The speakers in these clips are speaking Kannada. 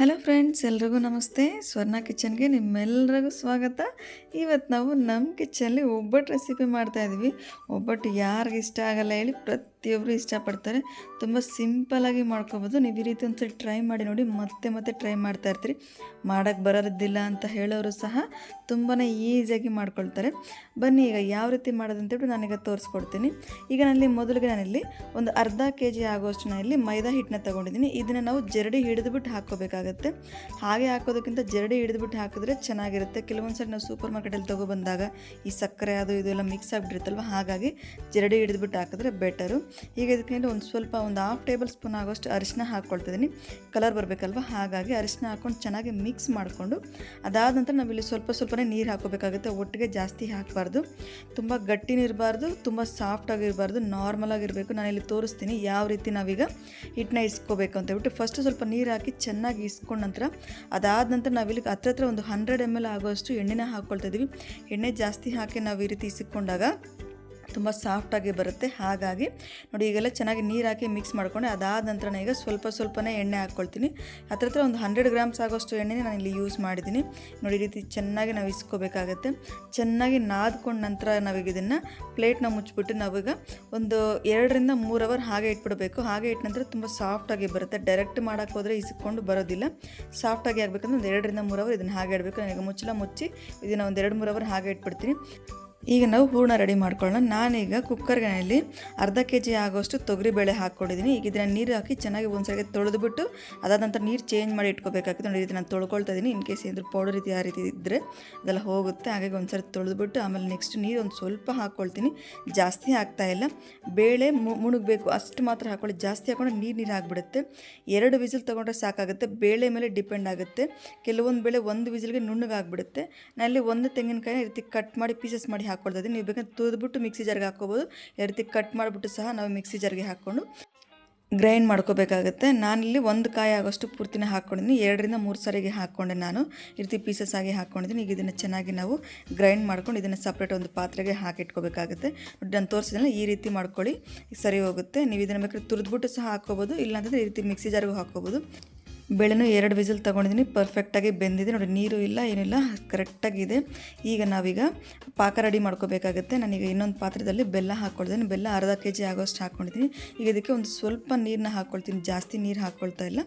ಹಲೋ ಫ್ರೆಂಡ್ಸ್ ಎಲ್ರಿಗೂ ನಮಸ್ತೆ. ಸ್ವರ್ಣ ಕಿಚನ್ಗೆ ನಿಮ್ಮೆಲ್ಲರಿಗೂ ಸ್ವಾಗತ. ಇವತ್ತು ನಾವು ನಮ್ಮ ಕಿಚನಲ್ಲಿ ಒಬ್ಬಟ್ಟು ರೆಸಿಪಿ ಮಾಡ್ತಾಯಿದ್ವಿ ಒಬ್ಬಟ್ಟು ಯಾರಿಗೆ ಇಷ್ಟ ಆಗಲ್ಲ ಹೇಳಿ ಪ್ರತಿಯೊಬ್ಬರು ಇಷ್ಟಪಡ್ತಾರೆ. ತುಂಬ ಸಿಂಪಲಾಗಿ ಮಾಡ್ಕೊಬೋದು. ನೀವು ಈ ರೀತಿ ಒಂದ್ಸಲ ಟ್ರೈ ಮಾಡಿ ನೋಡಿ, ಮತ್ತೆ ಮತ್ತೆ ಟ್ರೈ ಮಾಡ್ತಾ ಇರ್ತೀರಿ. ಮಾಡೋಕ್ಕೆ ಬರೋದಿಲ್ಲ ಅಂತ ಹೇಳೋರು ಸಹ ತುಂಬಾ ಈಸಿಯಾಗಿ ಮಾಡ್ಕೊಳ್ತಾರೆ. ಬನ್ನಿ, ಈಗ ಯಾವ ರೀತಿ ಮಾಡೋದಂತೇಳಿ ನಾನೀಗ ತೋರಿಸ್ಕೊಡ್ತೀನಿ. ಈಗ ನಾನಿಲ್ಲಿ ಮೊದಲಿಗೆ ನಾನಿಲ್ಲಿ ಒಂದು ಅರ್ಧ ಕೆ ಜಿ ಆಗೋಷ್ಟು ನಾನಿಲ್ಲಿ ಮೈದಾ ಹಿಟ್ಟನ್ನ ತೊಗೊಂಡಿದ್ದೀನಿ. ಇದನ್ನು ನಾವು ಜರಡಿ ಹಿಡಿದುಬಿಟ್ಟು ಹಾಕ್ಕೋಬೇಕಾಗತ್ತೆ. ಹಾಗೆ ಹಾಕೋದಕ್ಕಿಂತ ಜರಡಿ ಹಿಡಿದುಬಿಟ್ಟು ಹಾಕಿದ್ರೆ ಚೆನ್ನಾಗಿರುತ್ತೆ. ಕೆಲವೊಂದು ನಾವು ಸೂಪರ್ ಮಾರ್ಕೆಟಲ್ಲಿ ತೊಗೊಬಂದಾಗ ಈ ಸಕ್ಕರೆ ಅದು ಇದು ಎಲ್ಲ ಮಿಕ್ಸ್ ಆಗಿಬಿಟ್ಟಿರ್ತಲ್ವ ಹಾಗಾಗಿ ಜರಡಿ ಹಿಡಿದುಬಿಟ್ಟು ಹಾಕಿದ್ರೆ ಬೆಟರು ಈಗ ಇದಕ್ಕೆ ಒಂದು ಸ್ವಲ್ಪ ಒಂದು ಹಾಫ್ ಟೇಬಲ್ ಸ್ಪೂನ್ ಆಗೋಷ್ಟು ಅರಿಶಿನ ಹಾಕ್ಕೊಳ್ತಿದ್ದೀನಿ. ಕಲರ್ ಬರಬೇಕಲ್ವ? ಹಾಗಾಗಿ ಅರಿಶಿನ ಹಾಕ್ಕೊಂಡು ಚೆನ್ನಾಗಿ ಮಿಕ್ಸ್ ಮಾಡಿಕೊಂಡು, ಅದಾದ ನಂತರ ನಾವಿಲ್ಲಿ ಸ್ವಲ್ಪ ಸ್ವಲ್ಪನೇ ನೀರು ಹಾಕೋಬೇಕಾಗುತ್ತೆ ಒಟ್ಟಿಗೆ ಜಾಸ್ತಿ ಹಾಕಬಾರ್ದು. ತುಂಬ ಗಟ್ಟಿನಿರಬಾರ್ದು ತುಂಬ ಆಗಿರಬೇಕು ಇಲ್ಲಿ ತೋರಿಸ್ತೀನಿ ಯಾವ ರೀತಿ ನಾವೀಗ ಹಿಟ್ಟನ್ನ ಇಸ್ಕೋಬೇಕು ಅಂತ ಹೇಳ್ಬಿಟ್ಟು ಫಸ್ಟ್ ಸ್ವಲ್ಪ ನೀರು ಹಾಕಿ ಚೆನ್ನಾಗಿ ಇಸ್ಕೊಂಡ ನಂತರ, ಅದಾದ ನಂತರ ನಾವಿಲ್ಲಿ ಹತ್ರ ಹತ್ರ ಒಂದು ಹಂಡ್ರೆಡ್ ಎಂ ಎಲ್ ಆಗೋಷ್ಟು ಎಣ್ಣೆನ ಹಾಕ್ಕೊಳ್ತಾ ಎಣ್ಣೆ ಜಾಸ್ತಿ ಹಾಕಿ ನಾವು ಈ ರೀತಿ ಇಸಿಕೊಂಡಾಗ ತುಂಬ ಸಾಫ್ಟಾಗಿ ಬರುತ್ತೆ. ಹಾಗಾಗಿ ನೋಡಿ ಈಗೆಲ್ಲ ಚೆನ್ನಾಗಿ ನೀರು ಹಾಕಿ ಮಿಕ್ಸ್ ಮಾಡ್ಕೊಂಡು. ಅದಾದ ನಂತರ ಈಗ ಸ್ವಲ್ಪ ಸ್ವಲ್ಪನೇ ಎಣ್ಣೆ ಹಾಕ್ಕೊಳ್ತೀನಿ. ಹತ್ರ ಹತ್ರ ಒಂದು ಹಂಡ್ರೆಡ್ ಗ್ರಾಮ್ಸ್ ಆಗೋಷ್ಟು ಎಣ್ಣೆನೇ ನಾನು ಇಲ್ಲಿ ಯೂಸ್ ಮಾಡಿದ್ದೀನಿ. ನೋಡಿ ಈ ರೀತಿ ಚೆನ್ನಾಗಿ ನಾವು ಇಸ್ಕೋಬೇಕಾಗತ್ತೆ. ಚೆನ್ನಾಗಿ ನಾದ್ಕೊಂಡ ನಂತರ ನಾವೀಗ ಇದನ್ನು ಪ್ಲೇಟ್ನ ಮುಚ್ಚಿಬಿಟ್ಟು ನಾವೀಗ ಒಂದು ಎರಡರಿಂದ ಮೂರು ಅವರ್ ಹಾಗೆ ಇಟ್ಬಿಡಬೇಕು. ಹಾಗೆ ಇಟ್ಟ ನಂತರ ತುಂಬ ಸಾಫ್ಟಾಗಿ ಬರುತ್ತೆ. ಡೈರೆಕ್ಟ್ ಮಾಡೋಕ್ಕೆ ಹೋದರೆ ಇಸ್ಕೊಂಡು ಬರೋದಿಲ್ಲ. ಸಾಫ್ಟಾಗಿ ಆಗಬೇಕಂದ್ರೆ ಒಂದು ಎರಡರಿಂದ ಮೂರು ಅವರ್ ಇದನ್ನು ಹಾಗೆ ಇಡಬೇಕು. ಈಗ ಮುಚ್ಚಲ ಮುಚ್ಚಿ ಇದನ್ನು ಒಂದು ಎರಡು ಮೂರು ಅವರ್ ಹಾಗೆ ಇಟ್ಬಿಡ್ತೀನಿ. ಈಗ ನಾವು ಹೂರ್ಣ ರೆಡಿ ಮಾಡ್ಕೊಳ್ಳೋಣ. ನಾನೀಗ ಕುಕ್ಕರ್ನಲ್ಲಿ ಅರ್ಧ ಕೆ ಜಿ ಆಗೋಷ್ಟು ತೊಗರಿಬೇಳೆ ಹಾಕ್ಕೊಂಡಿದ್ದೀನಿ. ಈಗ ಇದನ್ನು ನೀರು ಹಾಕಿ ಚೆನ್ನಾಗಿ ಒಂದು ಸರಿಗೆ ತೊಳೆದುಬಿಟ್ಟು ಅದಾದ ನಂತರ ನೀರು ಚೇಂಜ್ ಮಾಡಿ ಇಟ್ಕೋಬೇಕಾಗುತ್ತೆ ನೋಡಿ ಇದು ನಾನು ತೊಳ್ಕೊಳ್ತಾ ಇದ್ದೀನಿ ಇನ್ ಕೇಸ್ ಏನಾದರೂ ಪೌಡರ್ ರೀತಿ ಯಾವ ರೀತಿ ಇದ್ದರೆ ಅದೆಲ್ಲ ಹೋಗುತ್ತೆ. ಹಾಗಾಗಿ ಒಂದು ಸರಿ ತೊಳೆದುಬಿಟ್ಟು ಆಮೇಲೆ ನೆಕ್ಸ್ಟ್ ನೀರು ಒಂದು ಸ್ವಲ್ಪ ಹಾಕ್ಕೊಳ್ತೀನಿ. ಜಾಸ್ತಿ ಹಾಕ್ತಾ ಇಲ್ಲ. ಬೇಳೆ ಮುಣಗಬೇಕು. ಅಷ್ಟು ಮಾತ್ರ ಹಾಕ್ಕೊಳ್ಳಿ ಜಾಸ್ತಿ ಹಾಕೊಂಡ್ರೆ ನೀರು ನೀರು ಆಗಿಬಿಡುತ್ತೆ. ಎರಡು ವಿಸಿಲ್ ತೊಗೊಂಡ್ರೆ ಸಾಕಾಗುತ್ತೆ. ಬೇಳೆ ಮೇಲೆ ಡಿಪೆಂಡ್ ಆಗುತ್ತೆ. ಕೆಲವೊಂದು ಬೇಳೆ ಒಂದು ವಿಸಿಲ್ಗೆ ನುಣ್ಣಗಾಗ್ಬಿಡುತ್ತೆ. ನಲ್ಲಿ ಒಂದು ತೆಂಗಿನಕಾಯಿನ ಈ ರೀತಿ ಕಟ್ ಮಾಡಿ ಪೀಸಸ್ ಮಾಡಿ ಹಾಕ್ಕೊಳ್ತಾ ಇದ್ದೀನಿ ನೀವು ಬೇಕಂದ್ರೆ ತುರಿದ್ಬಿಟ್ಟು ಮಿಕ್ಸಿ ಜಾರ್ಗೆ ಹಾಕ್ಕೋಬೋದು. ಈ ರೀತಿ ಕಟ್ ಮಾಡಿಬಿಟ್ಟು ಸಹ ನಾವು ಮಿಕ್ಸಿ ಜಾರ್ಗೆ ಹಾಕ್ಕೊಂಡು ಗ್ರೈಂಡ್ ಮಾಡ್ಕೋಬೇಕಾಗುತ್ತೆ. ನಾನಿಲ್ಲಿ ಒಂದು ಕಾಯಿ ಆಗೋಷ್ಟು ಪೂರ್ತಿನ ಹಾಕ್ಕೊಂಡಿದ್ದೀನಿ. ಎರಡರಿಂದ ಮೂರು ಸಾರಿಗೆ ಹಾಕ್ಕೊಂಡೆ ನಾನು. ಈ ರೀತಿ ಪೀಸಸ್ ಆಗಿ ಹಾಕ್ಕೊಂಡಿದ್ದೀನಿ. ಈಗ ಇದನ್ನು ಚೆನ್ನಾಗಿ ನಾವು ಗ್ರೈಂಡ್ ಮಾಡ್ಕೊಂಡು ಇದನ್ನು ಸಪ್ರೇಟ್ ಒಂದು ಪಾತ್ರೆಗೆ ಹಾಕಿಟ್ಕೋಬೇಕಾಗುತ್ತೆ. ನಾನು ತೋರಿಸಿದ್ರೆ ಈ ರೀತಿ ಮಾಡ್ಕೊಳ್ಳಿ. ಸರಿ ಹೋಗುತ್ತೆ. ನೀವು ಇದನ್ನು ಬೇಕಾದ್ರೆ ತುರಿದ್ಬಿಟ್ಟು ಸಹ ಹಾಕ್ಕೋಬೋದು. ಇಲ್ಲಾಂತಂದರೆ ಈ ರೀತಿ ಮಿಕ್ಸಿ ಜಾರ್ಗೂ ಹಾಕ್ಕೋಬೋದು. ಬೇಳೆನೂ ಎರಡು ವಿಸಿಲ್ ತೊಗೊಂಡಿದ್ದೀನಿ. ಪರ್ಫೆಕ್ಟಾಗಿ ಬೆಂದಿದೆ. ನೋಡಿ, ನೀರು ಇಲ್ಲ, ಏನಿಲ್ಲ ಕರೆಕ್ಟಾಗಿದೆ ಈಗ ನಾವೀಗ ಪಾಕ ರೆಡಿ ಮಾಡ್ಕೋಬೇಕಾಗುತ್ತೆ. ನಾನೀಗ ಇನ್ನೊಂದು ಪಾತ್ರದಲ್ಲಿ ಬೆಲ್ಲ ಹಾಕ್ಕೊಳ್ತೀನಿ. ಬೆಲ್ಲ ಅರ್ಧ ಕೆ ಜಿ ಆಗೋಷ್ಟು ಹಾಕ್ಕೊಂಡಿದ್ದೀನಿ ಈಗ ಇದಕ್ಕೆ ಒಂದು ಸ್ವಲ್ಪ ನೀರನ್ನ ಹಾಕ್ಕೊಳ್ತೀನಿ. ಜಾಸ್ತಿ ನೀರು ಹಾಕ್ಕೊಳ್ತಾ ಇಲ್ಲ.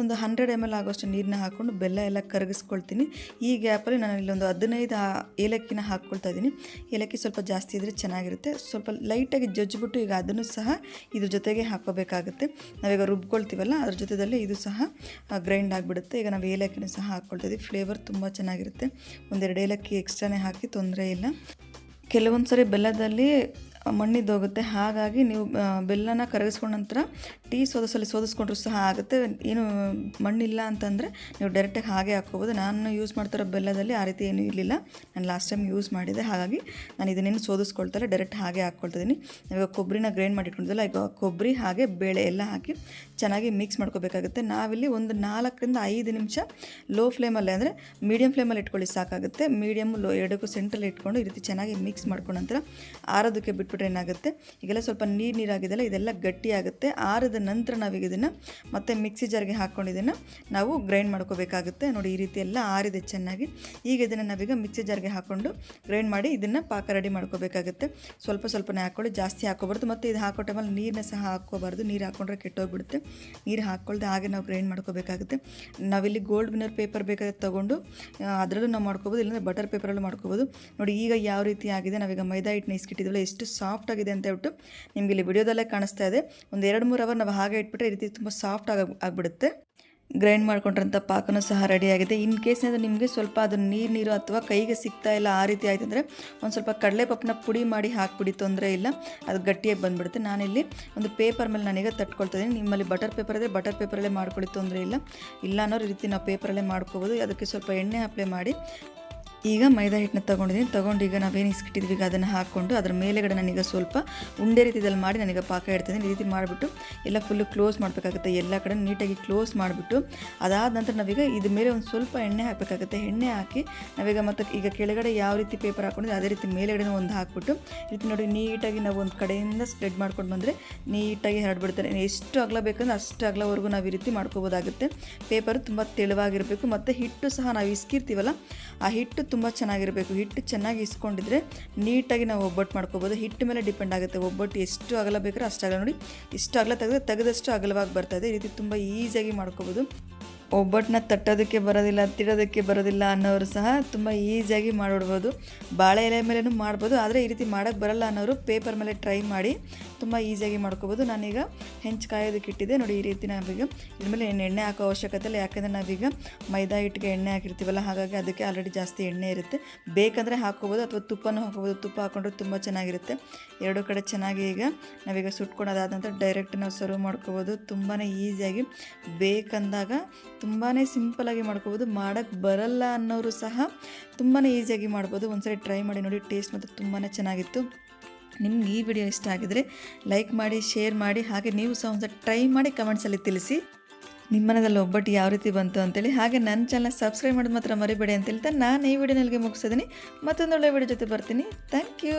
ಒಂದು ಹಂಡ್ರೆಡ್ ಎಂ ಎಲ್ ಆಗೋಷ್ಟು ನೀರನ್ನ ಹಾಕ್ಕೊಂಡು ಬೆಲ್ಲ ಎಲ್ಲ ಕರಗಿಸ್ಕೊಳ್ತೀನಿ. ಈ ಗ್ಯಾಪಲ್ಲಿ ನಾನು ಇಲ್ಲೊಂದು ಹದಿನೈದು ಏಲಕ್ಕಿನ ಹಾಕ್ಕೊಳ್ತಾ ಇದ್ದೀನಿ ಏಲಕ್ಕಿ ಸ್ವಲ್ಪ ಜಾಸ್ತಿ ಇದ್ದರೆ ಚೆನ್ನಾಗಿರುತ್ತೆ. ಸ್ವಲ್ಪ ಲೈಟಾಗಿ ಜಜ್ಜಿಬಿಟ್ಟು ಈಗ ಅದನ್ನು ಸಹ ಇದ್ರ ಜೊತೆಗೆ ಹಾಕೋಬೇಕಾಗುತ್ತೆ ನಾವೀಗ ರುಬ್ಕೊಳ್ತೀವಲ್ಲ, ಅದ್ರ ಜೊತೆದಲ್ಲಿ ಇದು ಸಹ ಗ್ರೈಂಡ್ ಆಗಿಬಿಡುತ್ತೆ. ಈಗ ನಾವು ಏಲಕ್ಕಿನೂ ಸಹ ಹಾಕ್ಕೊಳ್ತಿದ್ವಿ ಫ್ಲೇವರ್ ತುಂಬ ಚೆನ್ನಾಗಿರುತ್ತೆ. ಒಂದೆರಡು ಏಲಕ್ಕಿ ಎಕ್ಸ್ಟ್ರಾನೇ ಹಾಕಿ ತೊಂದರೆ ಇಲ್ಲ. ಕೆಲವೊಂದು ಸರಿ ಬೆಲ್ಲದಲ್ಲಿ ಮಣ್ಣಿದ್ದೋಗುತ್ತೆ ಹಾಗಾಗಿ ನೀವು ಬೆಲ್ಲನ ಕರಗಿಸ್ಕೊಂಡ ನಂತರ ಟೀ ಸೋದಿಸಲಿ ಸೋದಿಸ್ಕೊಂಡ್ರೂ ಸಹ ಆಗುತ್ತೆ. ಏನು ಮಣ್ಣಿಲ್ಲ ಅಂತಂದರೆ ನೀವು ಡೈರೆಕ್ಟಾಗಿ ಹಾಗೆ ಹಾಕ್ಕೋಬೋದು. ನಾನು ಯೂಸ್ ಮಾಡ್ತಿರೋ ಬೆಲ್ಲದಲ್ಲಿ ಆ ರೀತಿ ಏನೂ ಇರಲಿಲ್ಲ. ನಾನು ಲಾಸ್ಟ್ ಟೈಮ್ ಯೂಸ್ ಮಾಡಿದೆ. ಹಾಗಾಗಿ ನಾನು ಇದನ್ನೇನು ಸೋದಿಸ್ಕೊಳ್ತಾರೆ ಡೈರೆಕ್ಟ್ ಹಾಗೆ ಹಾಕ್ಕೊಳ್ತಿದ್ದೀನಿ ಇವಾಗ ಕೊಬ್ಬರಿನ ಗ್ರೈಂಡ್ ಮಾಡಿಟ್ಕೊಂಡಿದ್ದಲ್ಲ, ಈಗ ಕೊಬ್ಬರಿ ಹಾಗೆ ಬೇಳೆ ಎಲ್ಲ ಹಾಕಿ ಚೆನ್ನಾಗಿ ಮಿಕ್ಸ್ ಮಾಡ್ಕೋಬೇಕಾಗುತ್ತೆ. ನಾವಿಲ್ಲಿ ಒಂದು ನಾಲ್ಕರಿಂದ ಐದು ನಿಮಿಷ ಲೋ ಫ್ಲೇಮಲ್ಲಿ ಅಂದರೆ ಮೀಡಿಯಮ್ ಫ್ಲೇಮಲ್ಲಿ ಇಟ್ಕೊಳ್ಳಿ ಸಾಕಾಗುತ್ತೆ. ಮೀಡಿಯಮ್ ಲೋ ಎರಡಕ್ಕೂ ಸೆಂಟ್ರಲ್ಲಿ ಇಟ್ಕೊಂಡು ಈ ರೀತಿ ಚೆನ್ನಾಗಿ ಮಿಕ್ಸ್ ಮಾಡ್ಕೊಂಡ ನಂತರ ಆರೋದಕ್ಕೆ ಬಿಟ್ಬಿಟ್ರೆ ಏನಾಗುತ್ತೆ? ಈಗೆಲ್ಲ ಸ್ವಲ್ಪ ನೀರು ನೀರಾಗಿದೆಲ್ಲ ಇದೆಲ್ಲ ಗಟ್ಟಿ ಆಗುತ್ತೆ ಆರದ ನಂತರ ನಾವೀಗ ಇದನ್ನು ಮತ್ತೆ ಮಿಕ್ಸಿ ಜಾರ್ಗೆ ಹಾಕ್ಕೊಂಡು ಇದನ್ನು ನಾವು ಗ್ರೈಂಡ್ ಮಾಡ್ಕೋಬೇಕಾಗುತ್ತೆ. ನೋಡಿ, ಈ ರೀತಿ ಎಲ್ಲ ಆರಿದೆ ಚೆನ್ನಾಗಿ. ಈಗ ಇದನ್ನು ನಾವೀಗ ಮಿಕ್ಸಿ ಜಾರ್ಗೆ ಹಾಕ್ಕೊಂಡು ಗ್ರೈಂಡ್ ಮಾಡಿ ಇದನ್ನು ಪಾಕ ರೆಡಿ ಮಾಡ್ಕೋಬೇಕಾಗುತ್ತೆ. ಸ್ವಲ್ಪ ಸ್ವಲ್ಪನೇ ಹಾಕ್ಕೊಳ್ಳಿ ಜಾಸ್ತಿ ಹಾಕೋಬಾರ್ದು ಮತ್ತು ಇದು ಹಾಕೋ ಟೈಮಲ್ಲಿ ನೀರನ್ನ ಸಹ ಹಾಕ್ಕೋಬಾರ್ದು. ನೀರು ಹಾಕ್ಕೊಂಡ್ರೆ ಕೆಟ್ಟೋಗ್ಬಿಡುತ್ತೆ. ನೀರು ಹಾಕ್ಕೊಳ್ದೆ ಹಾಗೆ ನಾವು ಗ್ರೈಂಡ್ ಮಾಡ್ಕೋಬೇಕಾಗುತ್ತೆ. ನಾವಿಲ್ಲಿ ಗೋಲ್ಡ್ ವಿನ್ನರ್ ಪೇಪರ್ ಬೇಕಾದ್ರೆ ತೊಗೊಂಡು ಅದರಲ್ಲೂ ನಾವು ಮಾಡ್ಕೋಬೋದು. ಇಲ್ಲಾಂದರೆ ಬಟರ್ ಪೇಪರಲ್ಲೂ ಮಾಡ್ಕೋಬೋದು. ನೋಡಿ, ಈಗ ಯಾವ ರೀತಿ ಆಗಿದೆ. ನಾವೀಗ ಮೈದಾ ಹಿಟ್ಟನ್ನ ಇಸ್ಕಿಟ್ಟಿದ್ವಲ್ಲ, ಎಷ್ಟು ಸಾಫ್ಟ್ ಆಗಿದೆ ಅಂತ ಹೇಳ್ಬಿಟ್ಟು ನಿಮಗೆ ಇಲ್ಲಿ ವಿಡಿಯೋದಲ್ಲೇ ಕಾಣಿಸ್ತಾ ಇದೆ. ಒಂದು ಎರಡು ಮೂರು ಅವರ್ ನಾವು ಹಾಗೆ ಇಟ್ಬಿಟ್ರೆ ಈ ರೀತಿ ತುಂಬ ಸಾಫ್ಟ್ ಆಗಿ ಆಗಿಬಿಡುತ್ತೆ. ಗ್ರೈಂಡ್ ಮಾಡ್ಕೊಂಡ್ರಂಥ ಪಾಕನೂ ಸಹ ರೆಡಿಯಾಗಿದೆ ಇನ್ ಕೇಸ್ ಏನಾದರೂ ನಿಮಗೆ ಸ್ವಲ್ಪ ಅದು ನೀರು ನೀರು ಅಥವಾ ಕೈಗೆ ಸಿಗ್ತಾ ಇಲ್ಲ ಆ ರೀತಿ ಆಯ್ತು ಅಂದರೆ ಒಂದು ಸ್ವಲ್ಪ ಕಡಲೆಪಪ್ಪನ ಪುಡಿ ಮಾಡಿ ಹಾಕ್ಬಿಡಿ, ತೊಂದರೆ ಇಲ್ಲ. ಅದು ಗಟ್ಟಿಯಾಗಿ ಬಂದುಬಿಡುತ್ತೆ. ನಾನಿಲ್ಲಿ ಒಂದು ಪೇಪರ್ ಮೇಲೆ ನಾನೀಗ ತಟ್ಕೊಳ್ತಾ ಇದ್ದೀನಿ ನಿಮ್ಮಲ್ಲಿ ಬಟರ್ ಪೇಪರ್ ಇದೆ ಬಟರ್ ಪೇಪರಲ್ಲೇ ಮಾಡ್ಕೊಳ್ಳಿ, ತೊಂದರೆ ಇಲ್ಲ. ಇಲ್ಲ ಅನ್ನೋ ರೀತಿ ನಾವು ಪೇಪರಲ್ಲೇ ಮಾಡ್ಕೋಬೋದು. ಅದಕ್ಕೆ ಸ್ವಲ್ಪ ಎಣ್ಣೆ ಅಪ್ಲೈ ಮಾಡಿ ಈಗ ಮೈದಾ ಹಿಟ್ಟನ್ನ ತೊಗೊಂಡಿದ್ದೀನಿ. ತೊಗೊಂಡು ಈಗ ನಾವೇನು ಇಸ್ಕಿಟ್ಟಿದ್ವಿ ಈಗ ಅದನ್ನು ಹಾಕ್ಕೊಂಡು ಅದರ ಮೇಲೆಗಡೆ ನಾನೀಗ ಸ್ವಲ್ಪ ಉಂಡೆ ರೀತಿಯಲ್ಲಿ ಮಾಡಿ ನನಗೆ ಪಾಕ ಇಡ್ತೀನಿ. ಈ ರೀತಿ ಮಾಡಿಬಿಟ್ಟು ಎಲ್ಲ ಫುಲ್ಲು ಕ್ಲೋಸ್ ಮಾಡಬೇಕಾಗುತ್ತೆ. ಎಲ್ಲ ಕಡೆ ನೀಟಾಗಿ ಕ್ಲೋಸ್ ಮಾಡಿಬಿಟ್ಟು ಅದಾದ ನಂತರ ನಾವೀಗ ಇದ್ರ ಮೇಲೆ ಒಂದು ಸ್ವಲ್ಪ ಎಣ್ಣೆ ಹಾಕಬೇಕಾಗುತ್ತೆ. ಎಣ್ಣೆ ಹಾಕಿ ನಾವೀಗ ಮತ್ತು ಈಗ ಕೆಳಗಡೆ ಯಾವ ರೀತಿ ಪೇಪರ್ ಹಾಕೊಂಡಿದ್ದೆ ಅದೇ ರೀತಿ ಮೇಲೆಗಡೆ ಒಂದು ಹಾಕ್ಬಿಟ್ಟು ರೀತಿ ನೋಡಿ ನೀಟಾಗಿ ನಾವು ಒಂದು ಕಡೆಯಿಂದ ಸ್ಪ್ರೆಡ್ ಮಾಡ್ಕೊಂಡು ಬಂದರೆ ನೀಟಾಗಿ ಹರಡ್ಬಿಡ್ತಾರೆ ಎಷ್ಟು ಅಗಲ ಬೇಕಂದ್ರೆ ಅಷ್ಟು ಅಗಲವರೆಗೂ ನಾವು ಈ ರೀತಿ ಮಾಡ್ಕೋಬೋದಾಗುತ್ತೆ. ಪೇಪರ್ ತುಂಬ ತೆಳುವಾಗಿರಬೇಕು. ಮತ್ತು ಹಿಟ್ಟು ಸಹ ನಾವು ಇಸ್ಕಿರ್ತೀವಲ್ಲ, ಆ ಹಿಟ್ಟು ತುಂಬ ಚೆನ್ನಾಗಿರಬೇಕು. ಹಿಟ್ಟು ಚೆನ್ನಾಗಿ ಇಸ್ಕೊಂಡಿದ್ರೆ ನೀಟಾಗಿ ನಾವು ಒಬ್ಬಟ್ಟು ಮಾಡ್ಕೋಬೋದು. ಹಿಟ್ಟು ಮೇಲೆ ಡಿಪೆಂಡ್ ಆಗುತ್ತೆ ಒಬ್ಬಟ್ಟು ಎಷ್ಟು ಅಗಲ ಬೇಕಾದ್ರೆ ಅಷ್ಟು ಅಗಲ. ನೋಡಿ, ಇಷ್ಟು ಅಗಲ ತೆಗೆದ್ರೆ ತೆಗೆದಷ್ಟು ಅಗಲವಾಗಿ ಬರ್ತದೆ ಈ ರೀತಿ ತುಂಬ ಈಸಿಯಾಗಿ ಮಾಡ್ಕೋಬೋದು. ಒಬ್ಬಟ್ಟನ್ನ ತಟ್ಟೋದಕ್ಕೆ ಬರೋದಿಲ್ಲ ತಿಡೋದಕ್ಕೆ ಬರೋದಿಲ್ಲ ಅನ್ನೋರು ಸಹ ತುಂಬ ಈಸಿಯಾಗಿ ಮಾಡಿಬಿಡ್ಬೋದು ಬಾಳೆ ಎಲೆ ಮೇಲೂ ಮಾಡ್ಬೋದು, ಆದರೆ ಈ ರೀತಿ ಮಾಡೋಕ್ಕೆ ಬರಲ್ಲ ಅನ್ನೋರು ಪೇಪರ್ ಮೇಲೆ ಟ್ರೈ ಮಾಡಿ ತುಂಬ ಈಸಿಯಾಗಿ ಮಾಡ್ಕೋಬೋದು. ನಾನೀಗ ಹೆಂಚು ಕಾಯೋದಕ್ಕೆ ಇಟ್ಟಿದ್ದೆ. ನೋಡಿ, ಈ ರೀತಿ ನಾವೀಗ ಇದ್ರ ಮೇಲೆ ಎಣ್ಣೆ ಹಾಕೋ ಅವಶ್ಯಕತೆ ಇಲ್ಲ. ಯಾಕಂದರೆ ನಾವೀಗ ಮೈದಾ ಹಿಟ್ಟಿಗೆ ಎಣ್ಣೆ ಹಾಕಿರ್ತೀವಲ್ಲ, ಹಾಗಾಗಿ ಅದಕ್ಕೆ ಆಲ್ರೆಡಿ ಜಾಸ್ತಿ ಎಣ್ಣೆ ಇರುತ್ತೆ. ಬೇಕಂದರೆ ಹಾಕ್ಕೋಬೋದು ಅಥವಾ ತುಪ್ಪನೂ ಹಾಕ್ಕೋಬೋದು. ತುಪ್ಪ ಹಾಕೊಂಡ್ರೆ ತುಂಬ ಚೆನ್ನಾಗಿರುತ್ತೆ. ಎರಡು ಕಡೆ ಚೆನ್ನಾಗಿ ಈಗ ನಾವೀಗ ಸುಟ್ಕೊಳೋದಾದ ನಂತರ ಡೈರೆಕ್ಟ್ ನಾವು ಸರ್ವ್ ಮಾಡ್ಕೋಬೋದು. ತುಂಬಾ ಈಸಿಯಾಗಿ ಬೇಕಂದಾಗ ತುಂಬಾ ಸಿಂಪಲಾಗಿ ಮಾಡ್ಕೋಬೋದು. ಮಾಡೋಕ್ಕೆ ಬರಲ್ಲ ಅನ್ನೋರು ಸಹ ತುಂಬಾ ಈಸಿಯಾಗಿ ಮಾಡ್ಬೋದು. ಒಂದ್ಸರಿ ಟ್ರೈ ಮಾಡಿ ನೋಡಿ ಟೇಸ್ಟ್ ಮತ್ತು ತುಂಬಾ ಚೆನ್ನಾಗಿತ್ತು. ನಿಮ್ಗೆ ಈ ವಿಡಿಯೋ ಇಷ್ಟ ಆಗಿದರೆ ಲೈಕ್ ಮಾಡಿ ಶೇರ್ ಮಾಡಿ, ಹಾಗೆ ನೀವು ಸಹ ಒಂದು ಟ್ರೈ ಮಾಡಿ ಕಮೆಂಟ್ಸಲ್ಲಿ ತಿಳಿಸಿ. ನಿಮ್ಮ ಮನದಲ್ಲಿ ಒಬ್ಬಟ್ಟು ಯಾವ ರೀತಿ ಬಂತು ಅಂತೇಳಿ, ಹಾಗೆ ನನ್ನ ಚಾನಲ್ ಸಬ್ಸ್ಕ್ರೈಬ್ ಮಾಡೋದು ಮಾತ್ರ ಮರಿಬೇಡಿ ಅಂತ ಹೇಳ್ತಾ ನಾನು ಈ ವಿಡಿಯೋನಲ್ಲಿಗೆ ಮುಗಿಸಿದ್ದೀನಿ ಮತ್ತೊಂದೊಳ್ಳೆ ವಿಡಿಯೋ ಜೊತೆ ಬರ್ತೀನಿ. Thank you